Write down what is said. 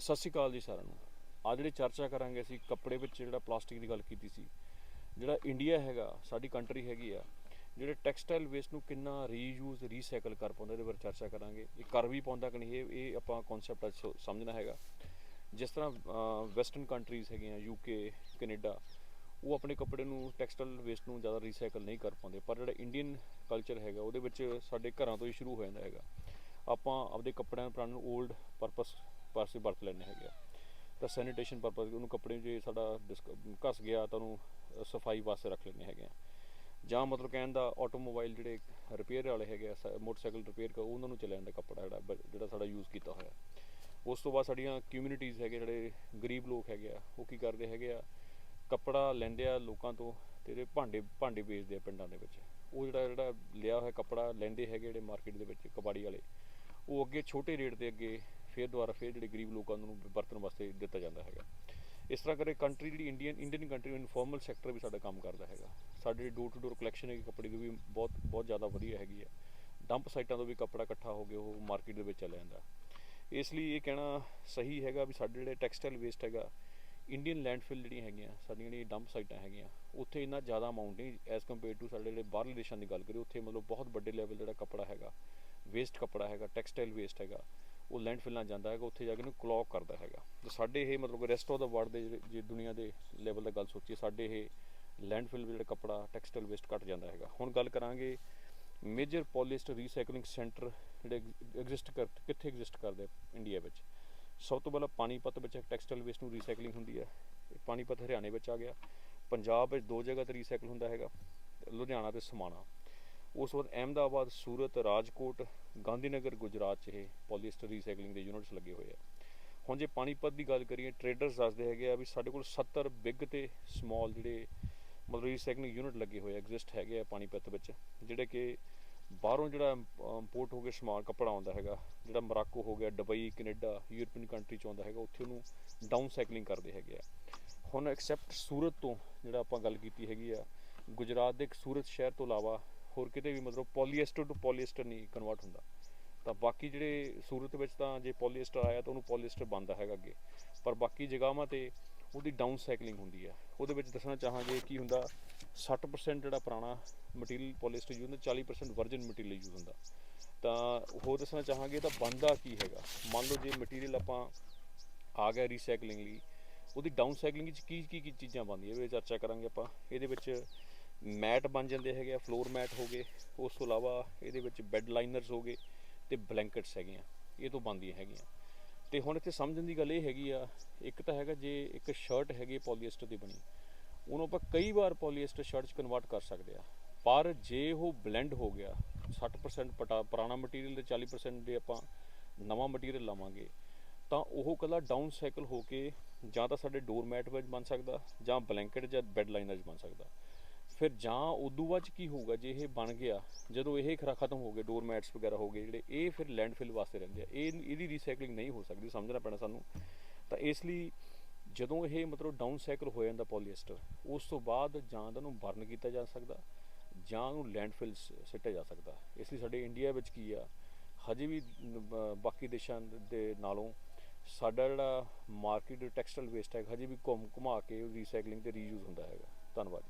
ਸਤਿ ਸ਼੍ਰੀ ਅਕਾਲ ਜੀ ਸਾਰਿਆਂ ਨੂੰ। ਅੱਜ ਜਿਹੜੀ ਚਰਚਾ ਕਰਾਂਗੇ ਅਸੀਂ, ਕੱਪੜੇ ਵਿੱਚ ਜਿਹੜਾ ਪਲਾਸਟਿਕ ਦੀ ਗੱਲ ਕੀਤੀ ਸੀ, ਜਿਹੜਾ ਇੰਡੀਆ ਹੈਗਾ, ਸਾਡੀ ਕੰਟਰੀ ਹੈਗੀ ਆ, ਜਿਹੜੇ ਟੈਕਸਟਾਈਲ ਵੇਸਟ ਨੂੰ ਕਿੰਨਾ ਰੀਯੂਜ਼ ਰੀਸਾਈਕਲ ਕਰ ਪਾਉਂਦਾ, ਇਹਦੇ ਬਾਰੇ ਚਰਚਾ ਕਰਾਂਗੇ। ਇਹ ਕਰ ਵੀ ਪਾਉਂਦਾ ਕਿ ਨਹੀਂ, ਇਹ ਇਹ ਆਪਾਂ ਕਨਸੈਪਟ ਅੱਜ ਸਮਝਣਾ ਹੈਗਾ। ਜਿਸ ਤਰ੍ਹਾਂ ਵੈਸਟਰਨ ਕੰਟਰੀਜ਼ ਹੈਗੀਆਂ ਯੂਕੇ ਕੈਨੇਡਾ ਉਹ ਆਪਣੇ ਕੱਪੜੇ ਨੂੰ ਟੈਕਸਟਾਈਲ ਵੇਸਟ ਨੂੰ ਜ਼ਿਆਦਾ ਰੀਸਾਈਕਲ ਨਹੀਂ ਕਰ ਪਾਉਂਦੇ। ਪਰ ਜਿਹੜਾ ਇੰਡੀਅਨ ਕਲਚਰ ਹੈਗਾ, ਉਹਦੇ ਵਿੱਚ ਸਾਡੇ ਘਰਾਂ ਤੋਂ ਹੀ ਸ਼ੁਰੂ ਹੋ ਜਾਂਦਾ ਹੈਗਾ। ਆਪਾਂ ਆਪਦੇ ਕੱਪੜਿਆਂ ਪੁਰਾਣੇ ਨੂੰ 올ਡ ਪਰਪਸ ਪਾਸੇ ਵਰਤ ਲੈਂਦੇ ਹੈਗੇ ਆ। ਤਾਂ ਸੈਨੀਟੇਸ਼ਨ ਪਰਪਸ ਉਹਨੂੰ ਕੱਪੜੇ ਜੇ ਸਾਡਾ ਡਿਸਕ- ਘਸ ਗਿਆ ਤਾਂ ਉਹਨੂੰ ਸਫ਼ਾਈ ਵਾਸਤੇ ਰੱਖ ਲੈਂਦੇ ਹੈਗੇ ਆ। ਜਾਂ ਮਤਲਬ ਕਹਿਣ ਦਾ ਆਟੋਮੋਬਾਈਲ ਜਿਹੜੇ ਰਿਪੇਅਰ ਵਾਲੇ ਹੈਗੇ ਆ, ਸ- ਮੋਟਰਸਾਈਕਲ ਰਿਪੇਅਰ ਕਰ ਉਹਨਾਂ ਨੂੰ ਚਲਾਉਣ ਦਾ ਕੱਪੜਾ ਜਿਹੜਾ ਬ- ਜਿਹੜਾ ਸਾਡਾ ਯੂਜ਼ ਕੀਤਾ ਹੋਇਆ। ਉਸ ਤੋਂ ਬਾਅਦ ਸਾਡੀਆਂ ਕਮਿਊਨਿਟੀਜ਼ ਹੈਗੇ ਜਿਹੜੇ ਗਰੀਬ ਲੋਕ ਹੈਗੇ ਆ, ਉਹ ਕੀ ਕਰਦੇ ਹੈਗੇ ਆ, ਕੱਪੜਾ ਲੈਂਦੇ ਆ ਲੋਕਾਂ ਤੋਂ ਤੇ ਜਿਹੜੇ ਭਾਂਡੇ ਭਾਂਡੇ ਵੇਚਦੇ ਆ ਪਿੰਡਾਂ ਦੇ ਵਿੱਚ। ਉਹ ਜਿਹੜਾ ਜਿਹੜਾ ਲਿਆ ਹੋਇਆ ਕੱਪੜਾ ਲੈਂਦੇ ਹੈਗੇ ਜਿਹੜੇ ਮਾਰਕੀਟ ਦੇ ਵਿੱਚ ਕਬਾੜੀ ਵਾਲੇ, ਉਹ ਅੱਗੇ ਛੋਟੇ ਰੇਟ ਦੇ ਅੱਗੇ ਫਿਰ ਦੁਬਾਰਾ ਫਿਰ ਜਿਹੜੇ ਗਰੀਬ ਲੋਕਾਂ ਨੂੰ ਵਰਤਣ ਵਾਸਤੇ ਦਿੱਤਾ ਜਾਂਦਾ ਹੈਗਾ। ਇਸ ਤਰ੍ਹਾਂ ਕਰੇ ਕੰਟਰੀ ਜਿਹੜੀ Indian Indian country informal sector ਵੀ ਸਾਡਾ ਕੰਮ ਕਰਦਾ ਹੈਗਾ। ਸਾਡੇ ਡੋਰ ਟੂ ਡੋਰ ਕਲੈਕਸ਼ਨ ਹੈਗੀ ਕੱਪੜੇ ਦੀ ਵੀ ਬਹੁਤ ਬਹੁਤ ਜ਼ਿਆਦਾ ਵਧੀਆ ਹੈਗੀ ਆ ਡੰਪ ਸਾਈਟਾਂ ਤੋਂ ਵੀ ਕੱਪੜਾ ਇਕੱਠਾ ਹੋ ਕੇ ਉਹ ਮਾਰਕੀਟ ਦੇ ਵਿੱਚ ਚਲਿਆ ਜਾਂਦਾ। ਇਸ ਲਈ ਇਹ ਕਹਿਣਾ ਸਹੀ ਹੈਗਾ ਵੀ ਸਾਡੇ ਜਿਹੜੇ ਟੈਕਸਟਾਈਲ ਵੇਸਟ ਹੈਗਾ ਇੰਡੀਅਨ ਲੈਂਡਫਿਲ ਜਿਹੜੀਆਂ ਹੈਗੀਆਂ, ਸਾਡੀਆਂ ਜਿਹੜੀਆਂ ਡੰਪ ਸਾਈਟਾਂ ਹੈਗੀਆਂ, ਉੱਥੇ ਇੰਨਾ ਜ਼ਿਆਦਾ ਅਮਾਉਂਟ ਨਹੀਂ ਐਜ਼ ਕੰਪੇਅਰ ਟੂ ਸਾਡੇ ਜਿਹੜੇ ਬਾਹਰਲੇ ਦੇਸ਼ਾਂ ਦੀ ਗੱਲ ਕਰੀਏ, ਉੱਥੇ ਮਤਲਬ ਬਹੁਤ ਵੱਡੇ ਲੈਵਲ ਜਿਹੜਾ ਕੱਪੜਾ ਹੈਗਾ ਵੇਸਟ ਕੱਪੜਾ ਹੈਗਾ ਟੈਕਸਟਾਈਲ ਵੇਸਟ ਹੈਗਾ। ਉਹ ਲੈਂਡਫਿਲਾਂ ਜਾਂਦਾ ਹੈਗਾ, ਉੱਥੇ ਜਾ ਕੇ ਇਹਨੂੰ ਕਲੌਕ ਕਰਦਾ ਹੈਗਾ। ਤੇ ਸਾਡੇ ਇਹ ਮਤਲਬ ਰੈਸਟ ਆਫ ਦਾ ਵਰਲਡ ਦੇ ਜਿਹੜੇ ਜੇ ਦੁਨੀਆ ਦੇ ਲੈਵਲ ਦਾ ਗੱਲ ਸੋਚੀਏ, ਸਾਡੇ ਇਹ ਲੈਂਡਫਿਲ ਜਿਹੜਾ ਕੱਪੜਾ ਟੈਕਸਟਾਈਲ ਵੇਸਟ ਘਟ ਜਾਂਦਾ ਹੈਗਾ। ਹੁਣ ਗੱਲ ਕਰਾਂਗੇ ਮੇਜਰ ਪੋਲੀਸਟਰ ਰੀਸਾਈਕਲਿੰਗ ਸੈਂਟਰ ਜਿਹੜੇ ਐਗਜ਼ਿਸਟ ਕਰ ਕਿੱਥੇ ਐਗਜ਼ਿਸਟ ਕਰਦੇ ਇੰਡੀਆ ਵਿੱਚ। ਸਭ ਤੋਂ ਪਹਿਲਾਂ ਪਾਣੀਪਤ ਵਿੱਚ ਟੈਕਸਟਾਈਲ ਵੇਸਟ ਨੂੰ ਰੀਸਾਈਕਲਿੰਗ ਹੁੰਦੀ ਹੈ। ਪਾਣੀਪਤ ਹਰਿਆਣੇ ਵਿੱਚ ਆ ਗਿਆ। ਪੰਜਾਬ ਵਿੱਚ ਦੋ ਜਗ੍ਹਾ ਤੇ ਰੀਸਾਈਕਲ ਹੁੰਦਾ ਹੈਗਾ। ਲੁਧਿਆਣਾ ਤੇ ਸਮਾਣਾ। ਉਸ ਤੋਂ ਬਾਅਦ ਅਹਿਮਦਾਬਾਦ, ਸੂਰਤ, ਰਾਜਕੋਟ, ਗਾਂਧੀਨਗਰ, ਗੁਜਰਾਤ 'ਚ ਇਹ ਪੋਲੀਸਟਰ ਰੀਸਾਈਕਲਿੰਗ ਦੇ ਯੂਨਿਟਸ ਲੱਗੇ ਹੋਏ ਆ। ਹੁਣ ਜੇ ਪਾਣੀਪਤ ਦੀ ਗੱਲ ਕਰੀਏ ਟ੍ਰੇਡਰਸ ਦੱਸਦੇ ਹੈਗੇ ਆ ਵੀ ਸਾਡੇ ਕੋਲ 70 ਬਿਗ ਤੇ ਸਮਾਲ ਜਿਹੜੇ ਮਤਲਬ ਰੀਸਾਈਕਲਿੰਗ ਯੂਨਿਟ ਲੱਗੇ ਹੋਏ ਐਗਜ਼ਿਸਟ ਹੈਗੇ ਆ ਪਾਣੀਪਤ ਵਿੱਚ, ਜਿਹੜੇ ਕਿ ਬਾਹਰੋਂ ਜਿਹੜਾ ਇੰਪੋਰਟ ਹੋ ਕੇ ਸਮਾਨ ਕੱਪੜਾ ਆਉਂਦਾ ਹੈਗਾ, ਜਿਹੜਾ ਮਰਾਕੋ ਹੋ ਗਿਆ, ਦੁਬਈ, ਕੈਨੇਡਾ, ਯੂਰਪੀਅਨ ਕੰਟਰੀ ਚ ਆਉਂਦਾ ਹੈਗਾ, ਉੱਥੇ ਉਹਨੂੰ ਡਾਊਨ ਸਾਈਕਲਿੰਗ ਕਰਦੇ ਹੈਗੇ ਆ। ਹੁਣ ਐਕਸੈਪਟ ਸੂਰਤ ਤੋਂ ਜਿਹੜਾ ਆਪਾਂ ਗੱਲ ਕੀਤੀ ਹੈਗੀ ਆ, ਗੁਜਰਾਤ ਦੇ ਇੱਕ ਸੂਰਤ ਸ਼ਹਿਰ ਤੋਂ ਇਲਾਵਾ ਹੋਰ ਕਿਤੇ ਵੀ ਮਤਲਬ ਪੋਲੀਐਸਟਰ ਟੂ ਪੋਲੀਐਸਟਰ ਨਹੀਂ ਕਨਵਰਟ ਹੁੰਦਾ। ਤਾਂ ਬਾਕੀ ਜਿਹੜੇ ਸੂਰਤ ਵਿੱਚ ਤਾਂ ਜੇ ਪੋਲੀਐਸਟਰ ਆਇਆ ਤਾਂ ਉਹਨੂੰ ਪੋਲੀਐਸਟਰ ਬਣਦਾ ਹੈਗਾ ਅੱਗੇ। ਪਰ ਬਾਕੀ ਜਗ੍ਹਾਵਾਂ ਤੇ ਉਹਦੀ ਡਾਊਨ ਸਾਈਕਲਿੰਗ ਹੁੰਦੀ ਹੈ। ਉਹਦੇ ਵਿੱਚ ਦੱਸਣਾ ਚਾਹਾਂਗੇ ਕੀ ਹੁੰਦਾ 60% ਜਿਹੜਾ ਪੁਰਾਣਾ ਮਟੀਰੀਅਲ ਪੋਲੀਐਸਟਰ ਯੂਜ਼ ਹੁੰਦਾ 40% ਵਰਜਨ ਮਟੀਰੀਅਲ ਯੂਜ਼ ਹੁੰਦਾ। ਤਾਂ ਹੋਰ ਦੱਸਣਾ ਚਾਹਾਂਗੇ ਤਾਂ ਬੰਦਾ ਕੀ ਹੈਗਾ। ਮੰਨ ਲਓ ਜੇ ਮਟੀਰੀਅਲ ਆਪਾਂ ਆ ਗਿਆ ਰੀਸਾਈਕਲਿੰਗ ਲਈ, ਉਹਦੀ ਡਾਊਨ ਸਾਈਕਲਿੰਗ ਵਿੱਚ ਕੀ ਕੀ ਕੀ ਚੀਜ਼ਾਂ ਬਣਦੀਆਂ ਇਹ ਚਰਚਾ ਕਰਾਂਗੇ ਆਪਾਂ। ਇਹਦੇ ਵਿੱਚ ਮੈਟ ਬਣ ਜਾਂਦੇ ਹੈਗੇ ਆ ਫਲੋਰ ਮੈਟ ਹੋ ਗਏ। ਉਸ ਤੋਂ ਇਲਾਵਾ ਇਹਦੇ ਵਿੱਚ ਬੈੱਡ ਲਾਈਨਰਸ ਹੋ ਗਏ ਤੇ ਬਲੈਂਕਟਸ ਹੈਗੀਆਂ ਇਹ ਤੋਂ ਬਣਦੀਆਂ ਹੈਗੀਆਂ। ਤੇ ਹੁਣ ਇੱਥੇ ਸਮਝਣ ਦੀ ਗੱਲ ਇਹ ਹੈਗੀ ਆ, ਇੱਕ ਤਾਂ ਹੈਗਾ ਜੇ ਇੱਕ ਸ਼ਰਟ ਹੈਗੀ ਪੋਲੀਐਸਟਰ ਦੀ ਬਣੀ, ਉਹਨੂੰ ਆਪਾਂ ਕਈ ਵਾਰ ਪੋਲੀਐਸਟਰ ਸ਼ਰਟ 'ਚ ਕਨਵਰਟ ਕਰ ਸਕਦੇ ਆ। ਪਰ ਜੇ ਉਹ ਬਲੈਂਡ ਹੋ ਗਿਆ 60% ਪਟਾ, ਪੁਰਾਣਾ ਮਟੀਰੀਅਲ ਤੇ 40% ਦੇ ਆਪਾਂ ਨਵਾਂ ਮਟੀਰੀਅਲ ਲਾਵਾਂਗੇ, ਤਾਂ ਉਹ ਕਲਾ ਡਾਊਨ ਸਾਈਕਲ ਹੋ ਕੇ ਜਾਂ ਤਾਂ ਸਾਡੇ ਡੋਰ ਮੈਟ ਵਿੱਚ ਬਣ ਸਕਦਾ ਜਾਂ ਬਲੈਂਕਟ ਜਾਂ ਬੈੱਡ ਲਾਈਨਰ 'ਚ ਬਣ ਸਕਦਾ। ਫਿਰ ਜਾਂ ਉਦੋਂ ਬਾਅਦ 'ਚ ਕੀ ਹੋਊਗਾ ਜੇ ਇਹ ਬਣ ਗਿਆ, ਜਦੋਂ ਇਹ ਖਰਾ ਖਤਮ ਹੋ ਗਏ ਡੋਰ ਮੈਟਸ ਵਗੈਰਾ ਹੋ ਗਏ ਜਿਹੜੇ, ਇਹ ਫਿਰ ਲੈਂਡਫਿਲ ਵਾਸਤੇ ਰਹਿੰਦੇ ਆ। ਇਹ, ਇਹਦੀ ਰੀਸਾਈਕਲਿੰਗ ਨਹੀਂ ਹੋ ਸਕਦੀ, ਸਮਝਣਾ ਪੈਣਾ ਸਾਨੂੰ। ਤਾਂ ਇਸ ਲਈ ਜਦੋਂ ਇਹ ਮਤਲਬ ਡਾਊਨ ਸਾਈਕਲ ਹੋ ਜਾਂਦਾ ਪੋਲੀਐਸਟਰ ਉਸ ਤੋਂ ਬਾਅਦ ਜਾਂ ਤਾਂ ਉਹਨੂੰ ਬਰਨ ਕੀਤਾ ਜਾ ਸਕਦਾ, ਜਾਂ ਉਹਨੂੰ ਲੈਂਡਫਿਲ ਸਿੱਟਿਆ ਜਾ ਸਕਦਾ। ਇਸ ਲਈ ਸਾਡੇ ਇੰਡੀਆ ਵਿੱਚ ਕੀ ਆ, ਹਜੇ ਵੀ ਬਾਕੀ ਦੇਸ਼ਾਂ ਦੇ ਨਾਲੋਂ ਸਾਡਾ ਜਿਹੜਾ ਮਾਰਕੀਟ ਟੈਕਸਟਾਈਲ ਵੇਸਟ ਹੈ, ਹਜੇ ਵੀ ਘੁੰਮ ਘੁਮਾ ਕੇ ਰੀਸਾਈਕਲਿੰਗ ਤੇ ਰੀਯੂਜ਼ ਹੁੰਦਾ ਹੈਗਾ। ਧੰਨਵਾਦ ਜੀ।